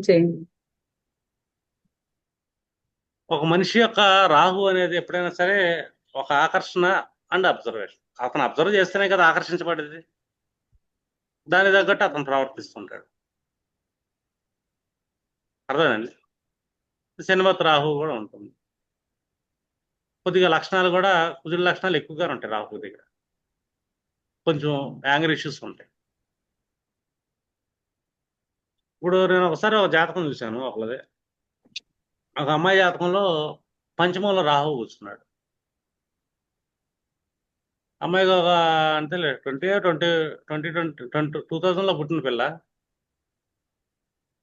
Explain చేయండి. ఒక మనిషి యొక్క రాహు అనేది ఎప్పుడైనా సరే ఒక ఆకర్షణ అండ్ అబ్జర్వేషన్. అతను అబ్జర్వ్ చేస్తేనే కదా ఆకర్షించబడేది. దాని తగ్గట్టు అతను ప్రవర్తిస్తుంటాడు. అర్థమేనండి శనివత్ రాహు కూడా ఉంటుంది. కొద్దిగా లక్షణాలు కూడా కుదిరి లక్షణాలు ఎక్కువగా ఉంటాయి రాహు దగ్గర. కొంచెం యాంగర్ ఇష్యూస్ ఉంటాయి. ఇప్పుడు నేను ఒకసారి ఒక జాతకం చూశాను ఒకళ్ళది. ఒక అమ్మాయి జాతకంలో పంచమంలో రాహు కూర్చున్నాడు. అమ్మాయికి ఒక అంతేలే twenty twenty twenty twenty twenty two థౌజండ్లో పుట్టిన పిల్ల.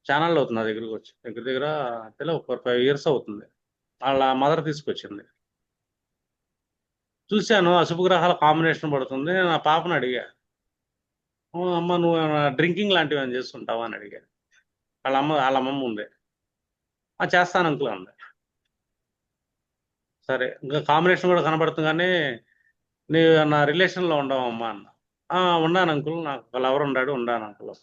ఛానల్ అవుతుంది నా దగ్గరికి వచ్చి దగ్గర దగ్గర అంతేలే ఒక ఫోర్ ఫైవ్ ఇయర్స్ అవుతుంది. వాళ్ళ మదర్ తీసుకొచ్చింది. చూశాను అశుభ గ్రహాల కాంబినేషన్ పడుతుంది నేను ఆ పాపను అడిగా. అమ్మ నువ్వు డ్రింకింగ్ లాంటివి ఏమైనా చేస్తుంటావా? అని అడిగా. వాళ్ళ అమ్మ వాళ్ళ అమ్మమ్మ ఉంది "ఆ, చేస్తాను అంకుల్ అంది సరే ఇంకా కాంబినేషన్ కూడా కనబడుతుంది కానీ నీ నా రిలేషన్లో ఉండవమ్మా అన్న. ఉన్నాను అంకుల్ నాకు ఒక లవర్ ఉన్నాడు ఉన్నాను అంకుల్.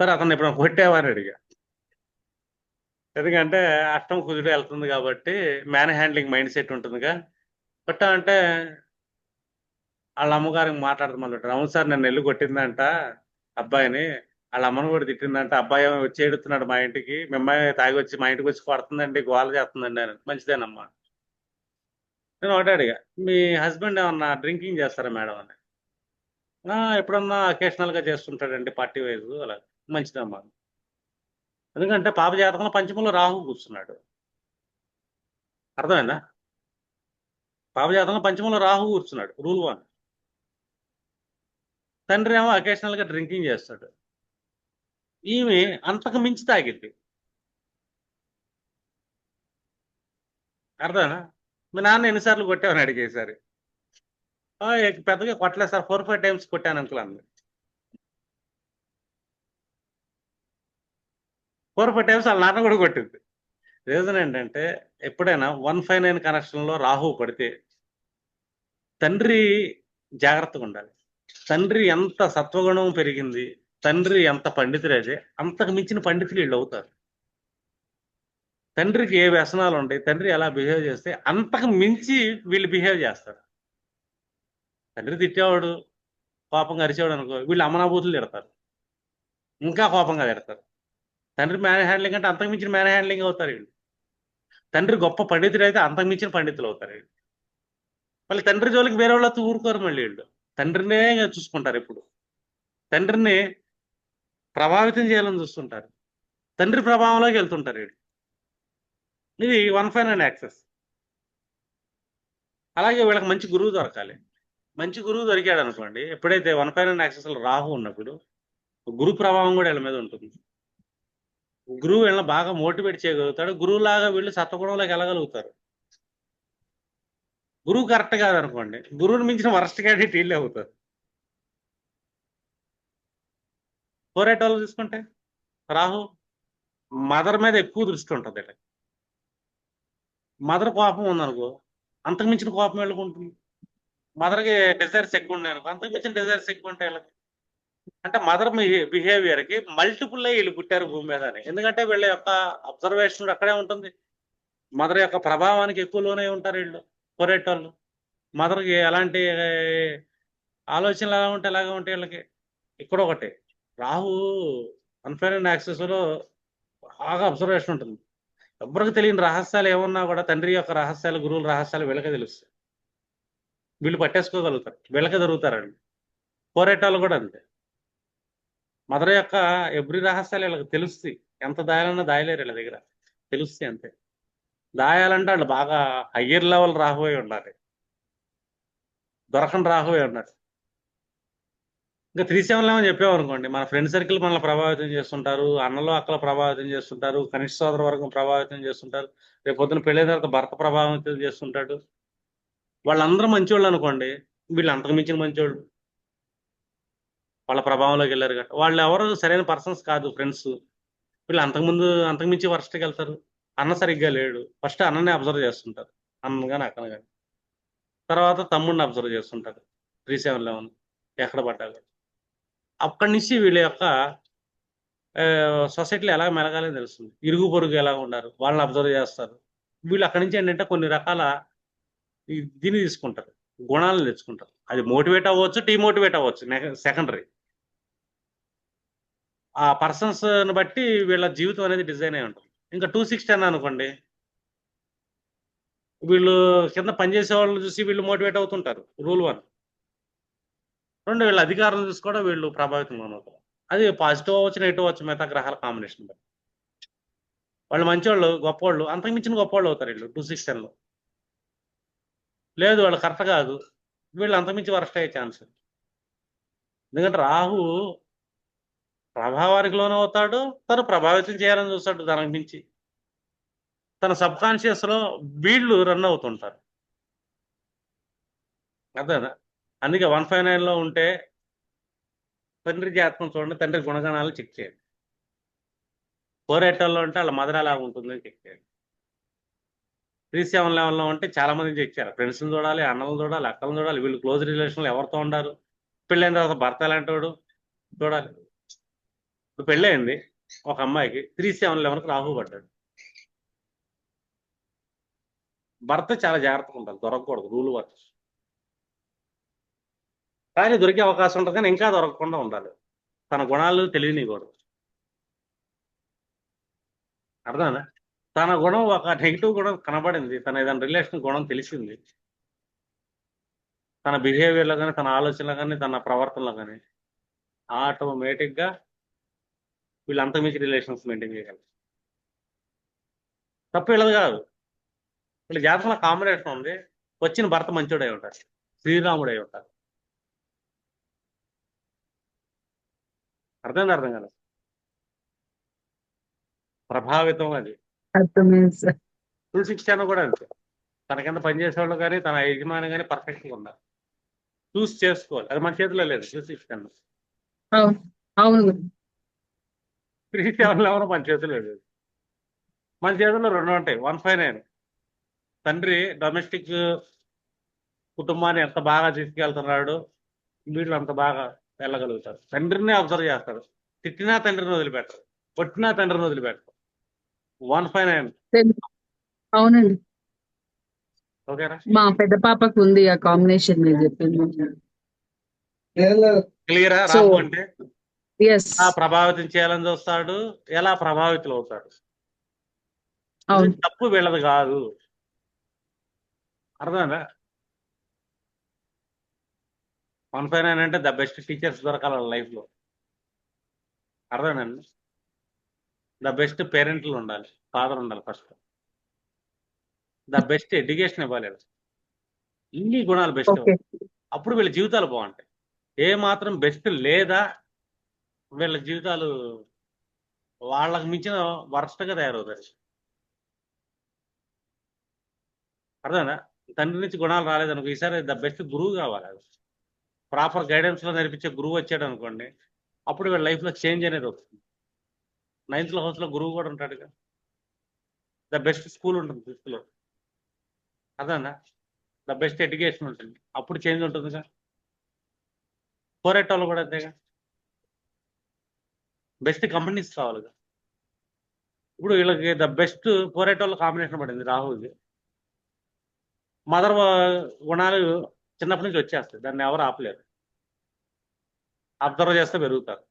సరే అతను ఇప్పుడు కొట్టేవారు అడిగా. ఎందుకంటే అష్టం కుదిరి వెళ్తుంది కాబట్టి మ్యాన్ హ్యాండ్లింగ్ మైండ్ సెట్ ఉంటుందిగా. కొట్ట అంటే వాళ్ళ అమ్మగారికి మాట్లాడుతూ మొదలు అవును సార్ నన్ను వెళ్ళి కొట్టిందంట అబ్బాయిని. వాళ్ళ అమ్మని కూడా తిట్టిందంటే అబ్బాయి ఏమో వచ్చి ఏడుతున్నాడు మా ఇంటికి మిమ్మల్ని తాగి వచ్చి మా ఇంటికి వచ్చి కొడుతుందండి గోల చేస్తుందండి అని. మంచిదేనమ్మా. నేను ఒకటి అడిగా మీ హస్బెండ్ ఏమన్నా డ్రింకింగ్ చేస్తారా మేడం అని. ఎప్పుడన్నా అకేషనల్గా చేస్తుంటాడండి పార్టీ వైజ్ అలా. మంచిదమ్మా. ఎందుకంటే పాప జాతకంలో పంచమంలో రాహు కూర్చున్నాడు. అర్థమైందా? పాప జాతకంలో పంచమంలో రాహు కూర్చున్నాడు రూల్ వన్. తండ్రి ఏమో అకేషనల్గా డ్రింకింగ్ చేస్తాడు. ఈమె అంతకు మించి తాగింది. అర్థమేనా? మీ నాన్న ఎన్నిసార్లు కొట్టావని అడిగేసారి పెద్దగా కొట్టలేదు సార్. ఫోర్ ఫైవ్ టైమ్స్ కొట్టాను అంకుల్ అంది ఫోర్ ఫైవ్ టైమ్స్ వాళ్ళ నాన్న కూడా కొట్టింది. రీజన్ ఏంటంటే ఎప్పుడైనా వన్ ఫైవ్ నైన్ కనెక్షన్లో రాహు పడితే తండ్రి జాగ్రత్తగా ఉండాలి. తండ్రి ఎంత సత్వగుణం పెరిగింది తండ్రి ఎంత పండితుడైతే అంతకు మించిన పండితులు వీళ్ళు అవుతారు. తండ్రికి ఏ వ్యసనాలు ఉంటాయి తండ్రి ఎలా బిహేవ్ చేస్తే అంతకు మించి వీళ్ళు బిహేవ్ చేస్తారు. తండ్రి తిట్టేవాడు కోపంగా అరిచేవాడు అనుకో వీళ్ళు అమనాభూతులు తిడతారు. ఇంకా కోపంగా తిడతారు. తండ్రి మ్యాన్ హ్యాండ్లింగ్ అంటే అంతకు మించిన మ్యాన్ హ్యాండ్లింగ్ అవుతారు వీళ్ళు. తండ్రి గొప్ప పండితుడు అయితే అంతకు మించిన పండితులు అవుతారు వీళ్ళు. మళ్ళీ తండ్రి జోలికి వేరే వాళ్ళతో ఊరుకోరు మళ్ళీ వీళ్ళు. తండ్రినే చూసుకుంటారు ఇప్పుడు. తండ్రిని ప్రభావితం చేయాలని చూస్తుంటారు. తండ్రి ప్రభావంలోకి వెళ్తుంటారు వీడు ఇది వన్ ఫైన్ అండ్ యాక్సెస్. అలాగే వీళ్ళకి మంచి గురువు దొరకాలి. మంచి గురువు దొరికాడు అనుకోండి ఎప్పుడైతే వన్ ఫైన్ అండ్ యాక్సెస్లో రాహు ఉన్నప్పుడు గురు ప్రభావం కూడా వీళ్ళ మీద ఉంటుంది. గురువు వీళ్ళని బాగా మోటివేట్ చేయగలుగుతాడు. గురువులాగా వీళ్ళు సత్వగుణంలోకి వెళ్ళగలుగుతారు. గురువు కరెక్ట్ కాదు అనుకోండి గురువుని మించిన వరస్ట్ క్యాండిడేట్ వీళ్ళే అవుతారు. కోరేటోళ్ళు తీసుకుంటే? రాహు మదర్ మీద ఎక్కువ దృష్టి ఉంటుంది వీళ్ళకి మదర్ కోపం ఉందనుకో అంతకుమించిన కోపం వెళ్ళుకుంటుంది ఉంటుంది? మదర్కి డిజైర్స్ ఎక్కువ ఉన్నాయి అనుకో అంతకుమించిన డిజైర్స్ ఎక్కువ ఉంటాయి వీళ్ళకి. అంటే మదర్ బిహేవియర్కి మల్టిపుల్ వీళ్ళు పుట్టారు భూమి మీద అని. ఎందుకంటే వీళ్ళ యొక్క అబ్జర్వేషన్ అక్కడే ఉంటుంది. మదర్ యొక్క ప్రభావానికి ఎక్కువలోనే ఉంటారు వీళ్ళు కొరేటోళ్ళు మదర్కి ఎలాంటి ఆలోచనలు ఎలా ఉంటే ఎలాగ ఉంటాయి వీళ్ళకి. ఇక్కడ ఒకటి. రాహు అన్ఫైర్ అండ్ యాక్సెస్లో బాగా అబ్జర్వేషన్ ఉంటుంది. ఎవరికి తెలియని రహస్యాలు ఏమన్నా కూడా తండ్రి యొక్క రహస్యాలు గురువుల రహస్యాలు వీళ్ళకే తెలుస్తాయి. వీళ్ళు పట్టేసుకోగలుగుతారు. వీళ్ళకే దొరుకుతారండి పోరేటాలు కూడా అంతే. మదర్ యొక్క ఎవ్రీ రహస్యాలు వీళ్ళకి తెలుస్తాయి. ఎంత దాయాలన్నా దాయలేరు వీళ్ళ దగ్గర. తెలుస్తాయి అంతే. దాయాలంటే వాళ్ళు బాగా హయ్యర్ లెవెల్ రాహువై ఉండాలి. దొరకని రాహువై ఉండాలి ఇంకా త్రీ సెవెన్ లెవెన్ చెప్పామనుకోండి మన ఫ్రెండ్ సర్కిల్ మనల్ని ప్రభావితం చేస్తుంటారు. అన్నలు అక్కలు ప్రభావితం చేస్తుంటారు. కనిష్ట సోదర వర్గం ప్రభావితం చేస్తుంటారు. రేపు పొద్దున పెళ్ళైన తర్వాత భర్త ప్రభావితం చేస్తుంటాడు. వాళ్ళందరూ మంచివాళ్ళు అనుకోండి. వీళ్ళు అంతకు మించిన మంచివాళ్ళు వాళ్ళ ప్రభావంలోకి వెళ్ళారు కదా వాళ్ళు ఎవరు సరైన పర్సన్స్ కాదు ఫ్రెండ్స్ వీళ్ళు అంతకుముందు అంతకు మించి వర్స్ట్కి వెళ్తారు. అన్న సరిగ్గా లేడు. ఫస్ట్ అన్నని అబ్జర్వ్ చేస్తుంటారు. అన్న కానీ అక్కన కానీ తర్వాత తమ్ముడిని అబ్జర్వ్ చేస్తుంటారు. Three seven eleven. ఎక్కడ పడ్డా అక్కడి నుంచి వీళ్ళ యొక్క సొసైటీలో ఎలా మెలగాలని తెలుస్తుంది. ఇరుగు పొరుగు ఎలా ఉన్నారు వాళ్ళని అబ్జర్వ్ చేస్తారు. వీళ్ళు అక్కడి నుంచి ఏంటంటే కొన్ని రకాల దీన్ని తీసుకుంటారు గుణాలను తెచ్చుకుంటారు. అది మోటివేట్ అవ్వచ్చు డిమోటివేట్ అవ్వచ్చు సెకండరీ. ఆ పర్సన్స్ని బట్టి వీళ్ళ జీవితం అనేది డిజైన్ అయి ఉంటుంది. ఇంకా టూ సిక్స్టీ అని అనుకోండి వీళ్ళు కింద పనిచేసే వాళ్ళని చూసి వీళ్ళు మోటివేట్ అవుతుంటారు రూల్ వన్. రెండు వీళ్ళ అధికారం చూసి కూడా వీళ్ళు ప్రభావితం అవుతారు అది పాజిటివ్ అవ్వచ్చు నెగిటివ్ అవ్వచ్చు మిగతా గ్రహాల కాంబినేషన్ బట్టి. వాళ్ళు మంచివాళ్ళు గొప్పవాళ్ళు అంతకు మించిన గొప్పవాళ్ళు అవుతారు వీళ్ళు టూ సిక్స్టీన్లో లేదు వాళ్ళు కరెక్ట్ కాదు. వీళ్ళు అంతకుమించి వరస్ట్ అయ్యే ఛాన్స్ ఎందుకంటే రాహు ప్రభావానికి లోన్ అవుతాడు తను ప్రభావితం చేయాలని చూస్తాడు దానికి మించి. తన సబ్ కాన్షియస్లో వీళ్ళు రన్ అవుతుంటారు. అదేనా అందుకే వన్ ఫైవ్ నైన్లో ఉంటే తండ్రి జాతకం చూడండి తండ్రి గుణగణాలు చెక్ చేయండి. ఫోర్ ఎయిట్లో ఉంటే వాళ్ళ మదర్ ఎలా ఉంటుందని చెక్ చేయండి. త్రీ సెవెన్ లెవెన్లో ఉంటే చాలా మంది చెక్ చేయాలి. ఫ్రెండ్స్ని చూడాలి అన్నలను చూడాలి అక్కలను చూడాలి వీళ్ళు క్లోజ్ రిలేషన్లో ఎవరితో ఉండారు? పెళ్ళైన తర్వాత భర్త ఎలాంటి వాడు? చూడాలి. ఇప్పుడు పెళ్ళయింది ఒక అమ్మాయికి త్రీ సెవెన్ లెవెన్కి రాహు పడ్డాడు. భర్త చాలా జాగ్రత్తగా ఉండాలి దొరకకూడదు రూల్ వర్క్ కానీ దొరికే అవకాశం ఉంటుంది కానీ ఇంకా దొరకకుండా ఉండాలి. తన గుణాలు తెలియనివ్వకూడదు అర్థమేనా తన గుణం ఒక నెగిటివ్ గుణం కనబడింది. తన ఏదైనా రిలేషన్ గుణం తెలిసింది. తన బిహేవియర్లో కానీ తన ఆలోచనలో కానీ తన ప్రవర్తనలో కానీ ఆటోమేటిక్గా వీళ్ళు అంతమించి రిలేషన్స్ మెయింటైన్ చేయగలరు. తప్పు వీళ్ళది కాదు. వీళ్ళ జాతకంలో కాంబినేషన్ ఉంది. వచ్చిన భర్త మంచోడై ఉంటారు శ్రీరాముడై ఉంటారు అర్థం అర్థం కదా ప్రభావితం అది. టూ సిక్స్టీ కూడా అంతే. తన కింద పనిచేసేవాళ్ళు కానీ తన యజమాని కానీ పర్ఫెక్ట్గా ఉన్నారు. చూస్ చేసుకోవాలి. అది మన చేతిలో లేదు అవును. అవును. త్రీ సెవెన్ ఎవరో? మన చేతిలో లేదు. మన చేతిలో రెండు ఉంటాయి. వన్ ఫైవ్ నైన్ తండ్రి డొమెస్టిక్ కుటుంబాన్ని ఎంత బాగా తీసుకెళ్తున్నాడు? వీళ్ళు అంత బాగా వెళ్ళగలుగుతారు. తండ్రిని అబ్జర్వ్ చేస్తారు తిట్టినా తండ్రిని వదిలిపెట్టరు. కొట్టినా తండ్రిని వదిలిపెట్టరు. One five nine. అవునండి. ఓకేనా మా పెద్ద పాపకు ఉంది ఆ కాంబినేషన్ మీరు చెప్పింది. క్లియరా రాము అంటే ఎలా ప్రభావితం చేయాలని చూస్తాడు. ఎలా ప్రభావితులు అవుతాడు? తప్పు వీళ్ళది కాదు. అర్థమైందా? వన్ ఫైవ్ నైన్ అంటే ద బెస్ట్ టీచర్స్ దొరకాలి లైఫ్లో అర్థమేనండి ద బెస్ట్ పేరెంట్లు ఉండాలి ఫాదర్ ఉండాలి ఫస్ట్. ద బెస్ట్ ఎడ్యుకేషన్ ఇవ్వాలి ఇన్ని గుణాలు బెస్ట్ అప్పుడు వీళ్ళ జీవితాలు బాగుంటాయి. ఏ మాత్రం బెస్ట్ లేదా వీళ్ళ జీవితాలు వాళ్ళకి మించిన వరస్ట్గా తయారవుతారు అర్థమైనా తండ్రి నుంచి గుణాలు రాలేదనుకో ఈసారి ద బెస్ట్ గురువు కావాలి. ప్రాపర్ గైడెన్స్లో నేర్పించే గురువు వచ్చాడు అనుకోండి అప్పుడు వీళ్ళ లైఫ్లో చేంజ్ అనేది వస్తుంది. నైన్త్ హౌస్లో గురువు కూడా ఉంటాడుగా. ద బెస్ట్ స్కూల్ ఉంటుంది ఫిఫ్త్ అదన్నా ద బెస్ట్ ఎడ్యుకేషన్ ఉంటుంది. అప్పుడు చేంజ్ ఉంటుందిగా. ఫోర్ వాళ్ళు కూడా అంతేగా. బెస్ట్ కంపెనీస్ రావాలిగా. ఇప్పుడు వీళ్ళకి ద బెస్ట్ ఫోర్ వాళ్ళ కాంబినేషన్ పడింది రాహుల్ది. మదర్ గుణాలు చిన్నప్పటి నుంచి వచ్చేస్తుంది దాన్ని ఎవరు ఆపలేరు. అబ్జర్వ్ చేస్తే పెరుగుతారు.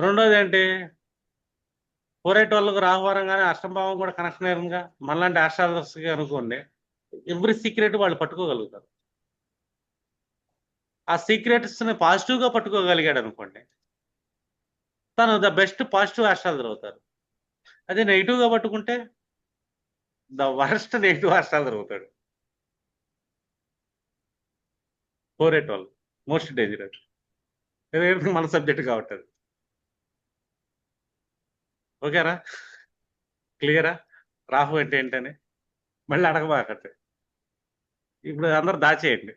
రెండోది ఏంటి? ఫోర్ వాళ్ళకు రాహువారం కానీ అష్టంభావం కూడా కనెక్షన్ అయ్యిందిగా మనలాంటి ఆస్ట్రాలజర్స్కి అనుకోండి ఎవ్రీ సీక్రెట్ వాళ్ళు పట్టుకోగలుగుతారు. ఆ సీక్రెట్స్ని పాజిటివ్గా పాజిటివ్గా పట్టుకోగలిగాడు అనుకోండి తను ద బెస్ట్ పాజిటివ్ ఆస్ట్రాలజర్ అవుతారు అదే నెగిటివ్గా పట్టుకుంటే ద వరస్ట్ నెగిటివ్ ఆస్ట్రాలజర్ అవుతాడు. ఫోర్ ఎయిట్ వాళ్ళు మోస్ట్ డేంజరస్ మన సబ్జెక్ట్ కాబట్టి అది. ఓకేరా? క్లియరా? రాహు అంటే ఏంటని? మళ్ళీ అడగబాకండి ఇప్పుడు అందరు దాచేయండి.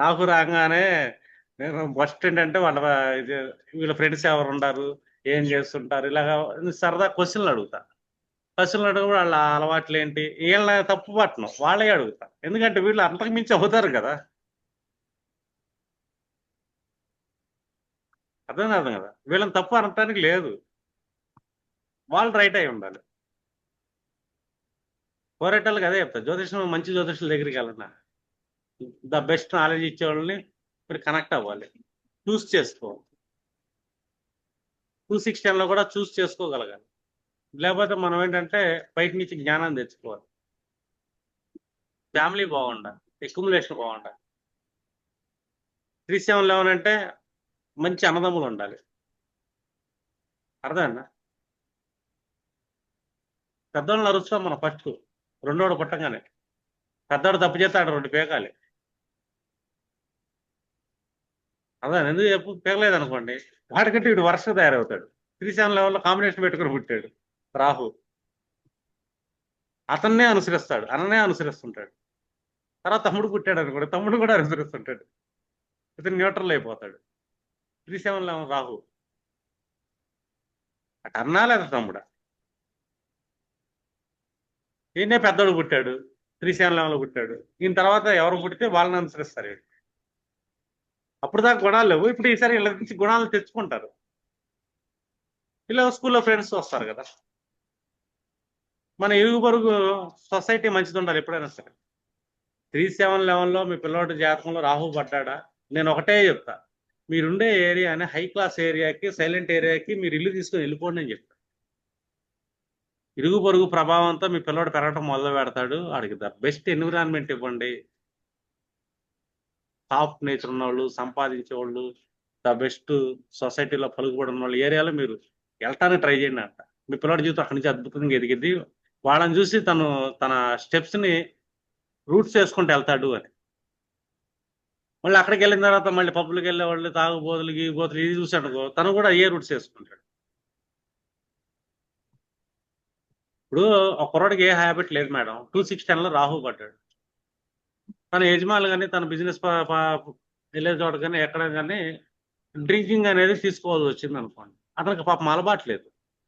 రాహు రాగానే నేను ఫస్ట్ ఏంటంటే వాళ్ళ ఇది వీళ్ళ ఫ్రెండ్స్ ఎవరు ఉండారు? ఏం చేస్తుంటారు? ఇలాగా సరదా క్వశ్చన్లు అడుగుతా. క్వశ్చన్లు అడుగు వాళ్ళ అలవాట్లు ఏంటి వీళ్ళ తప్పు పట్టను వాళ్ళే అడుగుతా. ఎందుకంటే వీళ్ళు అంతకు మించి అవుతారు కదా. అర్థం కాదు కదా. వీళ్ళని తప్పు అనటానికి లేదు. వాళ్ళు రైట్ అయి ఉండాలి. కోరేటోళ్ళకి అదే చెప్తా. జ్యోతిషం మంచి జ్యోతిషుల దగ్గరికి వెళ్ళిన? ద బెస్ట్ నాలెడ్జ్ ఇచ్చే వాళ్ళని మీరు కనెక్ట్ అవ్వాలి. చూస్ చేసుకోవాలి టూ సిక్స్టీన్లో కూడా చూస్ చేసుకోగలగాలి. లేకపోతే మనం ఏంటంటే బయట నుంచి జ్ఞానం తెచ్చుకోవాలి. ఫ్యామిలీ బాగుండాలి. ఎక్యుములేషన్ బాగుండాలి. త్రీ సెవెన్ లెవెన్ అంటే మంచి అన్నదమ్ములు ఉండాలి. అర్థమన్నా పెద్దోళ్ళని అరుస్తాం మనం ఫస్ట్ రెండోడు పుట్టంగానే. పెద్దోడు తప్పు చేస్తాడు రెండు పేకాలి. అదే ఎందుకు చెప్పు? పేగలేదు అనుకోండి వాడికంటే వీడు వరుసగా తయారవుతాడు. త్రీ సెవెన్ లెవెల్లో కాంబినేషన్ పెట్టుకుని పుట్టాడు. రాహు. అతన్నే అనుసరిస్తాడు. అన్ననే అనుసరిస్తుంటాడు. తర్వాత తమ్ముడు పుట్టాడు అనుకోండి తమ్ముడు కూడా అనుసరిస్తుంటాడు. ఇతను న్యూట్రల్ అయిపోతాడు. Three seven eleven Rahu. అటు అన్నా లేదా తమ్ముడా? ఈయనే పెద్దోడు పుట్టాడు త్రీ సెవెన్ లెవెన్లో పుట్టాడు. ఈయన తర్వాత ఎవరు పుట్టితే వాళ్ళని అనుసరిస్తారు అప్పుడు దాకా గుణాలు లేవు. ఇప్పుడు ఈసారి వీళ్ళ నుంచి గుణాలు తెచ్చుకుంటారు. ఇలా స్కూల్లో ఫ్రెండ్స్ వస్తారు కదా. మన ఇరుగు పొరుగు సొసైటీ మంచిది ఉండాలి ఎప్పుడైనా సరే. త్రీ సెవెన్ లెవెన్లో మీ పిల్లోడి జాతకంలో రాహు పడ్డా నేను ఒకటే చెప్తా. మీరుండే ఏరియాని హై క్లాస్ ఏరియాకి సైలెంట్ ఏరియాకి మీరు ఇల్లు తీసుకొని వెళ్ళిపోండి అని చెప్తా ఇరుగు పొరుగు ప్రభావంతో మీ పిల్లవాడు పెరగటం మొదలు పెడతాడు. వాడికి ద బెస్ట్ ఎన్విరాన్మెంట్ ఇవ్వండి. సాఫ్ట్ నేచర్ ఉన్నవాళ్ళు సంపాదించే వాళ్ళు ద బెస్ట్ సొసైటీలో పలుకుబడి ఉన్న వాళ్ళు ఏరియాలో మీరు వెళ్ళటానికి ట్రై చేయండి అంట. మీ పిల్లడి జీవితం అక్కడి నుంచి అద్భుతంగా ఎదిగిద్ది వాళ్ళని చూసి తను తన స్టెప్స్ని రూట్స్ వేసుకుంటూ వెళ్తాడు అని. మళ్ళీ అక్కడికి వెళ్ళిన తర్వాత మళ్ళీ పబ్బులకి వెళ్ళే వాళ్ళు తాగుబోతులు గీబోతులు ఇది చూసాడు తను కూడా ఏ రూట్స్ వేసుకుంటాడు ఇప్పుడు ఒక కుర్రాడికి ఏ హ్యాబిట్ లేదు మేడం. టూ సిక్స్లో రాహు పడ్డాడు. తన యజమానులు కానీ తన బిజినెస్ వెళ్ళే చోట కానీ ఎక్కడ కానీ డ్రింకింగ్ అనేది తీసుకోవాల్సి వచ్చింది అనుకోండి. అతనికి పాపం అలవాటు లేదు.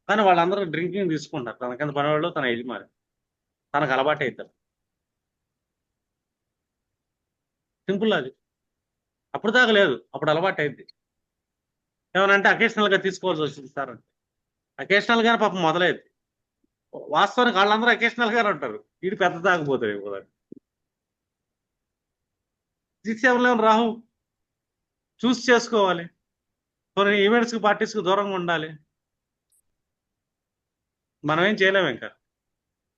కానీ వాళ్ళందరూ డ్రింకింగ్ తీసుకుంటారు. తన కింద పనివాళ్ళు తన యజమాని. తనకు అలవాటు అవుతారు సింపుల్ అది అప్పుడు దాకా లేదు. అప్పుడు అలవాటు అయింది ఏమనంటే అకేషనల్గా తీసుకోవాల్సి వచ్చింది సార్ అంటే. అకేషనల్ గానే పాపం మొదలైంది. వాస్తవానికి వాళ్ళందరూ అకేషనల్ గానే ఉంటారు. వీడు పెద్ద తాగిపోతాడు ఇప్పుడు తీసేవలేము రాహు చూస్ చేసుకోవాలి. కొన్ని ఈవెంట్స్కి పార్టీస్కి దూరంగా ఉండాలి. మనం ఏం చేయలేము ఇంకా.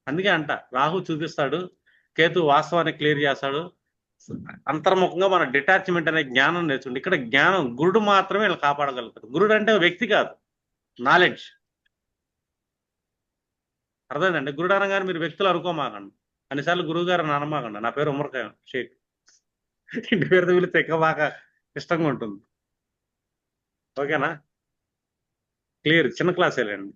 అందుకే అంట. రాహు చూపిస్తాడు. కేతు వాస్తవాన్ని క్లియర్ చేస్తాడు. అంతర్ముఖంగా మన డిటాచ్మెంట్ అనే జ్ఞానం నేర్చుకుంటే ఇక్కడ జ్ఞానం గురుడు మాత్రమే వీళ్ళు కాపాడగలుగుతాడు. గురుడు అంటే వ్యక్తి కాదు. నాలెడ్జ్ అర్థమైందండి? గురుడు అనగానే మీరు వ్యక్తులు అనుకోమాకండి. అన్నిసార్లు గురువు గారు అని అనమాకండి. నా పేరు ఉమర్కాయ షేక్. ఇంటి పేరుతో వీళ్ళు ఎక్కువ బాగా ఇష్టంగా ఉంటుంది. ఓకేనా? క్లియర్. చిన్న క్లాస్ వెళ్ళండి